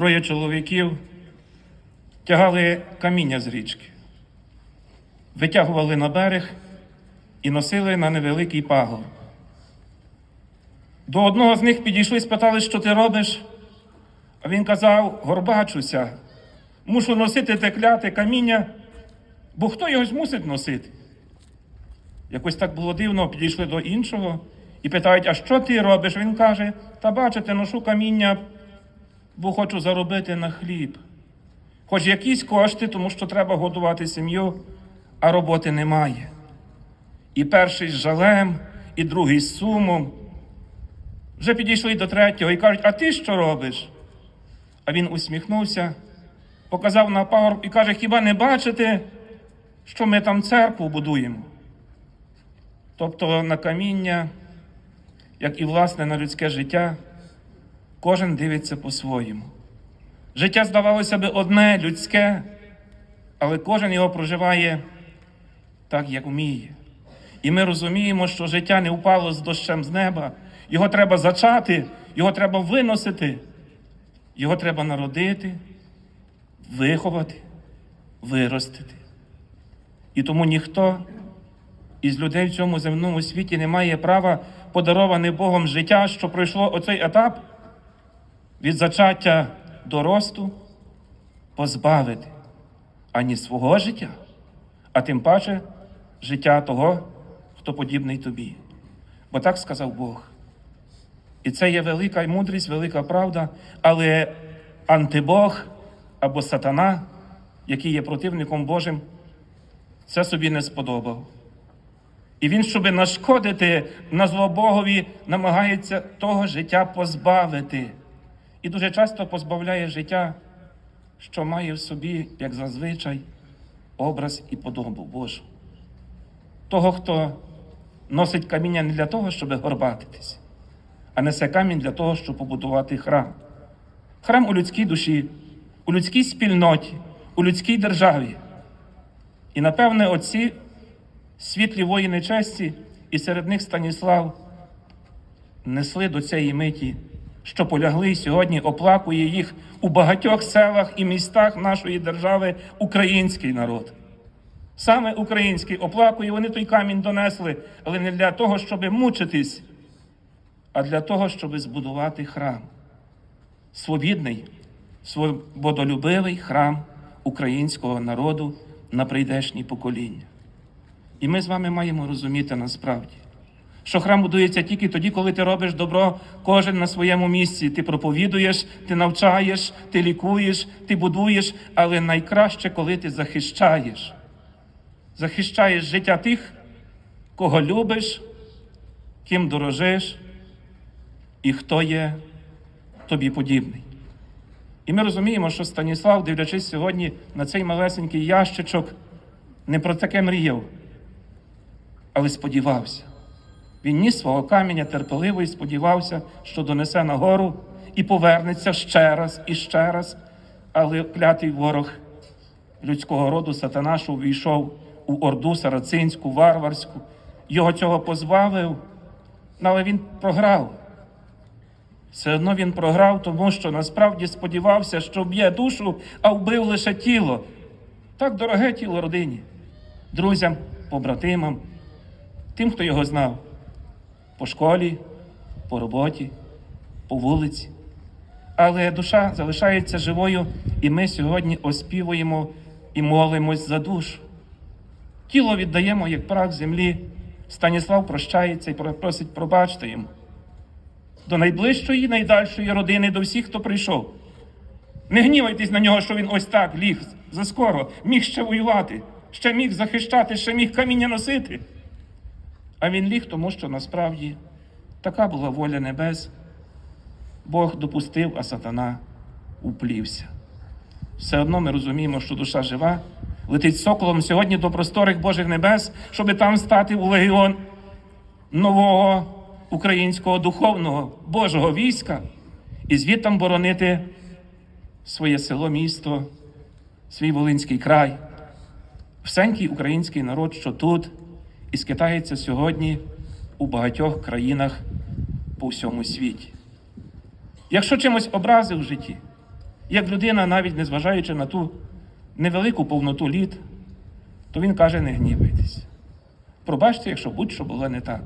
троє чоловіків тягали каміння з річки, витягували на берег і носили на невеликий пагор. До одного з них підійшли, і спитали, що ти робиш. А він казав: горбачуся, мушу носити те кляте каміння, бо хто його ж мусить носити? Якось так було дивно, підійшли до іншого і питають, а що ти робиш? Він каже: Та бачите, ношу каміння, бо хочу заробити на хліб. Хоч якісь кошти, тому що треба годувати сім'ю, а роботи немає. І перший з жалем, і другий з сумом. Вже підійшли до третього і кажуть, а ти що робиш? А він усміхнувся, показав на пагорб і каже: хіба не бачите, що ми там церкву будуємо? Тобто на каміння, як і власне на людське життя, кожен дивиться по-своєму. Життя, здавалося би, одне людське, але кожен його проживає так, як вміє. І ми розуміємо, що життя не впало з дощем з неба, його треба зачати, його треба виносити, його треба народити, виховати, виростити. І тому ніхто із людей в цьому земному світі не має права подароване Богом життя, що пройшло оцей етап від зачаття до росту, позбавити ані свого життя, а тим паче життя того, хто подібний тобі. Бо так сказав Бог. І це є велика мудрість, велика правда, але антибог або сатана, який є противником Божим, це собі не сподобав. І він, щоб нашкодити на зло Богові, намагається того життя позбавити. І дуже часто позбавляє життя, що має в собі, як зазвичай, образ і подобу Божу. Того, хто носить каміння не для того, щоб горбатитись, а несе камінь для того, щоб побудувати храм. Храм у людській душі, у людській спільноті, у людській державі. І напевне, оці світлі воїни честі, і серед них Станіслав несли до цієї миті, що полягли сьогодні оплакує їх у багатьох селах і містах нашої держави український народ. Саме український оплакує, вони той камінь донесли, але не для того, щоб мучитись, а для того, щоб збудувати храм. Свобідний, свободолюбивий храм українського народу на прийдешні покоління. І ми з вами маємо розуміти насправді, що храм будується тільки тоді, коли ти робиш добро кожен на своєму місці. Ти проповідуєш, ти навчаєш, ти лікуєш, ти будуєш, але найкраще, коли ти захищаєш. Захищаєш життя тих, кого любиш, ким дорожиш і хто є тобі подібний. І ми розуміємо, що Станіслав, дивлячись сьогодні на цей малесенький ящичок, не про таке мріяв, але сподівався. Він ніс свого каменя терпеливо і сподівався, що донесе нагору і повернеться ще раз і ще раз. Але клятий ворог людського роду сатана, що увійшов у орду сарацинську, варварську, його цього позбавив, але він програв. Все одно він програв, тому що насправді сподівався, що б'є душу, а вбив лише тіло. Так дороге тіло родині, друзям, побратимам, тим, хто його знав, по школі, по роботі, по вулиці. Але душа залишається живою, і ми сьогодні оспівуємо і молимось за душу. Тіло віддаємо як прах землі. Станіслав прощається і просить пробачте йому. До найближчої, найдальшої родини, до всіх, хто прийшов. Не гнівайтесь на нього, що він ось так ліг заскоро, міг ще воювати, ще міг захищати, ще міг каміння носити. А він ліг, тому що насправді така була воля небес. Бог допустив, а сатана уплівся. Все одно ми розуміємо, що душа жива, летить соколом сьогодні до просторих Божих небес, щоб там стати у легіон нового українського духовного Божого війська і звідтам боронити своє село, місто, свій Волинський край, всенький український народ, що тут і скитається сьогодні у багатьох країнах по всьому світі. Якщо чимось образив в житті, як людина, навіть незважаючи на ту невелику повноту літ, то він каже, не гнівайтесь. Пробачте, якщо будь-що було не так.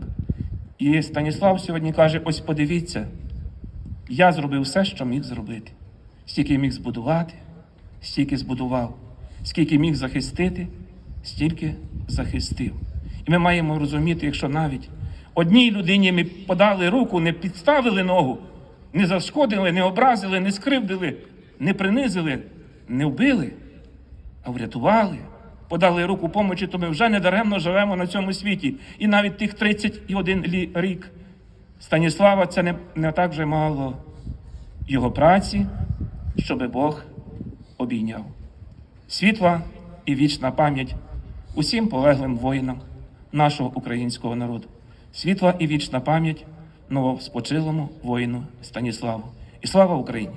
І Станіслав сьогодні каже: ось подивіться, я зробив все, що міг зробити. Стільки міг збудувати, стільки збудував, скільки міг захистити, стільки захистив. І ми маємо розуміти, якщо навіть одній людині ми подали руку, не підставили ногу, не зашкодили, не образили, не скривдили, не принизили, не вбили, а врятували, подали руку помочі, то ми вже недаремно живемо на цьому світі. І навіть тих 31 лі- рік Станіслава це не, не так вже мало його праці, щоби Бог обійняв. Світла і вічна пам'ять усім полеглим воїнам нашого українського народу. Світла і вічна пам'ять новоспочилому воїну Станіславу. І слава Україні!